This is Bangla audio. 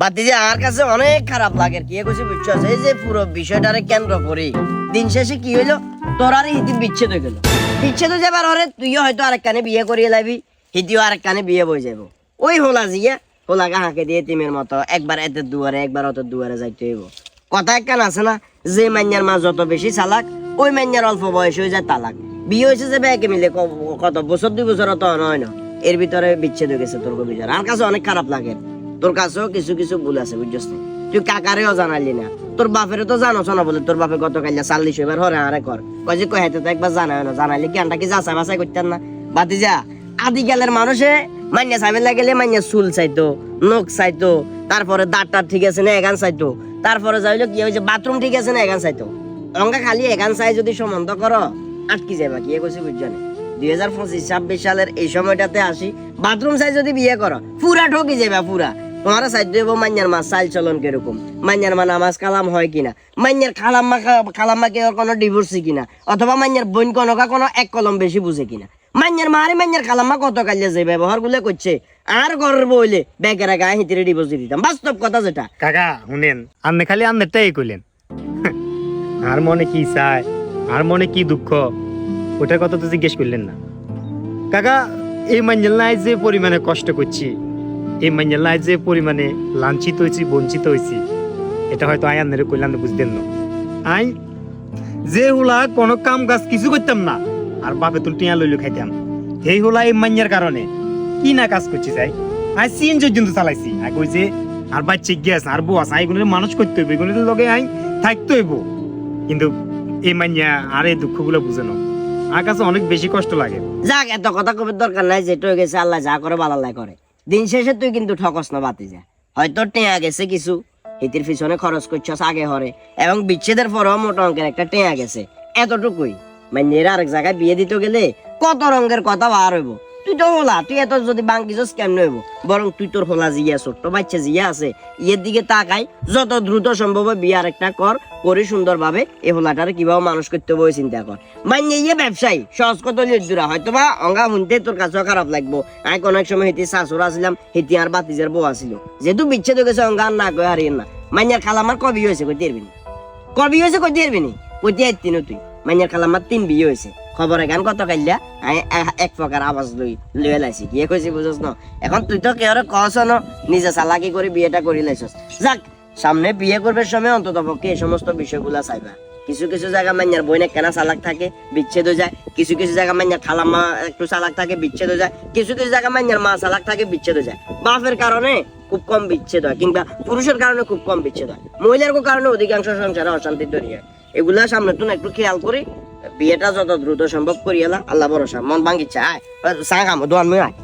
বাতি যে আমার কাছে অনেক খারাপ লাগে কি। কইছি, বুঝছ? এই যে পুরো বিষয়টারে কেন্দ্র করে। দিন শেষে কি হইল? তোর আর হিতি বিচ্ছেদ হয়ে গেল। বিচ্ছেদ হয়ে যাবার হরে তুইও হয়তো আরেক কানে বিয়ে করিয়ে লাবি হিতিও আরেক কানে বিয়ে বই যাব ওই হোলা জিয়া, হোলা গাহাকে দিয়ে তিমের মতো একবার এতে দুয়ারে, একবার অত দুয়ারে যাইতে হইব। কথা একখান আছে না, যে মান্যার মা যত বেশি চালাক, ওই মান্যার অল্প বয়স হয়ে যায় তালাক। বিয়ে হয়েছে যে ব্যাকে মিলে কত বছর, দুই বছর তো নয় না এর ভিতরে বিচ্ছেদ হয়ে গেছে তোর বিচার আমার কাছে অনেক খারাপ লাগে। তোর কাছেও কিছু কিছু ভুল আছে, বুঝছিস তুই কাকারেও জানালি না। তোর বাপের তো জানোস না বলে তোর বাপে গত কাইলা চাল্লিশ এবার হরে আরে কর। কয় যে কহেতে তো একবার জানায় না, জানাইলে কি আনটা কি যাচাই বাছাই করতেন না? বাতি যা আদি আদিকালের মানুষে মান্যা সাইবেলা গেলে মান্যা চুল চাইতো, নখ চাইতো, তারপরে দাঁতটা ঠিক আছে না এগান চাইতো, তারপরে যাইলো কি হয়েছে বাথরুম ঠিক আছে না এগান চাইতো। অঙ্কা খালি এগান চাই যদি সম্বন্ধ করো, আটকি যাবা কি? কইছি বুঝছ না দুই হাজার পঁচিশ, ছাব্বিশ সালের এই সময়টাতে আসি, বাথরুম চাই যদি বিয়ে করো, পুরা ঠকি যাবে পুরা। তোমার সাইড দেবো মান্যার মা চাল চলন কীরকম? মান্যার মা নামাজ কালাম হয় কিনা? মান্যার খালাম্মা খা- খালাম্মা কে ওর কোনো ডিভোর্সি কিনা? অথবা মান্যার বোন কনকা কোনো এক কলম বেশি বুঝে কিনা? মান্যার মা আরে মান্যার খালাম্মা কত কালিয়া যে ব্যবহারগুলো করছে? আর গর্ব হইলে ব্যাগেরা গায়ে হিতিরে ডিভোর্স দিতাম। বাস্তব কথা যেটা। কাকা, শুনেন আপনি খালি আপনারটাই কইলেন। আর মনে কি চায়, আর মনে কি দুঃখ, ওটার কথা তো জিজ্ঞেস করলেন না। কাকা, এই মাঞ্জেল নাই যে পরিমাণে কষ্ট করছি এই নাই যে পরিমাণে লাঞ্ছিত হয়েছি, বঞ্চিত হয়েছি, এটা হয়তো আই আপনারে কইলাম বুঝতেন না। আই, যে হুলা কোনো কাম কাজ কিছু করতাম না, আর বাপে তুল টিয়া লইলে খাইতাম। এই হুলা এই মাঞ্জার কারণে কি না কাজ করছি যাই আই সিএন পর্যন্ত চালাইছি। আই কইছে আর বাচ্চা গ্যাস আর বউ আছে এগুলোর মানুষ করতে হইব, এগুলোর লগে আই থাকতে হইব। কিন্তু এই মাইয়া আর এই দুঃখগুলো বুঝে না। আমার কাছে অনেক বেশি কষ্ট লাগে। যাক, এত কথা কবির দরকার নাই, যেটা হয়ে গেছে, আল্লাহ যা করে, ভালো করে। দিন শেষে তুই কিন্তু ঠকস না বাতি যা হয়তো টেয়া গেছে কিছু, হিতির পিছনে খরচ করছস আগে হরে, এবং বিচ্ছেদের পরও মোটা অঙ্কের একটা টেয়া গেছে। এতটুকুই। মানে আরেক জায়গায় বিয়ে দিতে গেলে কত রঙের কথা বার হইব। তুই তো হোলা, তুই এত যদি বাঙ্কিছস কেমন হইব? বরং তুই তোর হোলা জিয়া ছোট্ট বাচ্চা জিয়া আছে, ইয়ের দিকে তাকাই, যত দ্রুত সম্ভব হয় বিয়ে আরেকটা কর, করে সুন্দরভাবে এই হোলাটারে কীভাবে মানুষ করতে হবে চিন্তা কর। মানে ইয়ে ব্যবসায়ী, সহজ কত লিদুরা হয়তো বা অঙ্গা শুনতে তোর কাছেও খারাপ লাগবো। আমি কোনো এক সময় হেঁটে শাশুর আসলাম, হেঁটে আর বাতিজার বউ আসিল। যেহেতু বিচ্ছেদ হয়ে গেছে, অঙ্গা না কয়ে হারিয়ে না। মাইয়ার খালামার কবি হয়েছে কই দিরবি কবি হয়েছে কই দিরবি নি? কই দিয়ে তুই। মাইয়ার খালামার তিন বিয়ে হয়েছে। খবরে গান কত কাইলা আমি এক প্রকার আওয়াজ লই লয়ে লাইছি। কি কইছি বুঝছ না? এখন তুই তো কেউ কস ন? নিজে চালাকি করে বিয়েটা করে লাইছস। যাক, সামনে বিয়ে করবে সময় অন্তত পক্ষে এই সমস্ত বিষয়গুলা চাইবা। কিছু কিছু জায়গা মান্যার বইনে কেনা চালাক থাকে, বিচ্ছেদ হয়ে যায়। কিছু কিছু জায়গা মান্যার খালাম্মা একটু চালাক থাকে, বিচ্ছেদ হয়ে যায়। কিছু কিছু জায়গা মান্যার মা চালাক থাকে, বিচ্ছেদ হয়ে যায়। বাপের কারণে খুব কম বিচ্ছেদ হয়, কিংবা পুরুষের কারণে খুব কম বিচ্ছেদ হয়। মহিলার কারণে অধিকাংশ সংসারে অশান্তি তৈরি হয়। এগুলা সামনে তুমি একটু খেয়াল করি। বিয়েটা যত দ্রুত সম্ভব করিয়ালা আল্লাহ ভরসা। মন ভাঙ্গি চায় সাং খামো, দোয়ান মুই আয়।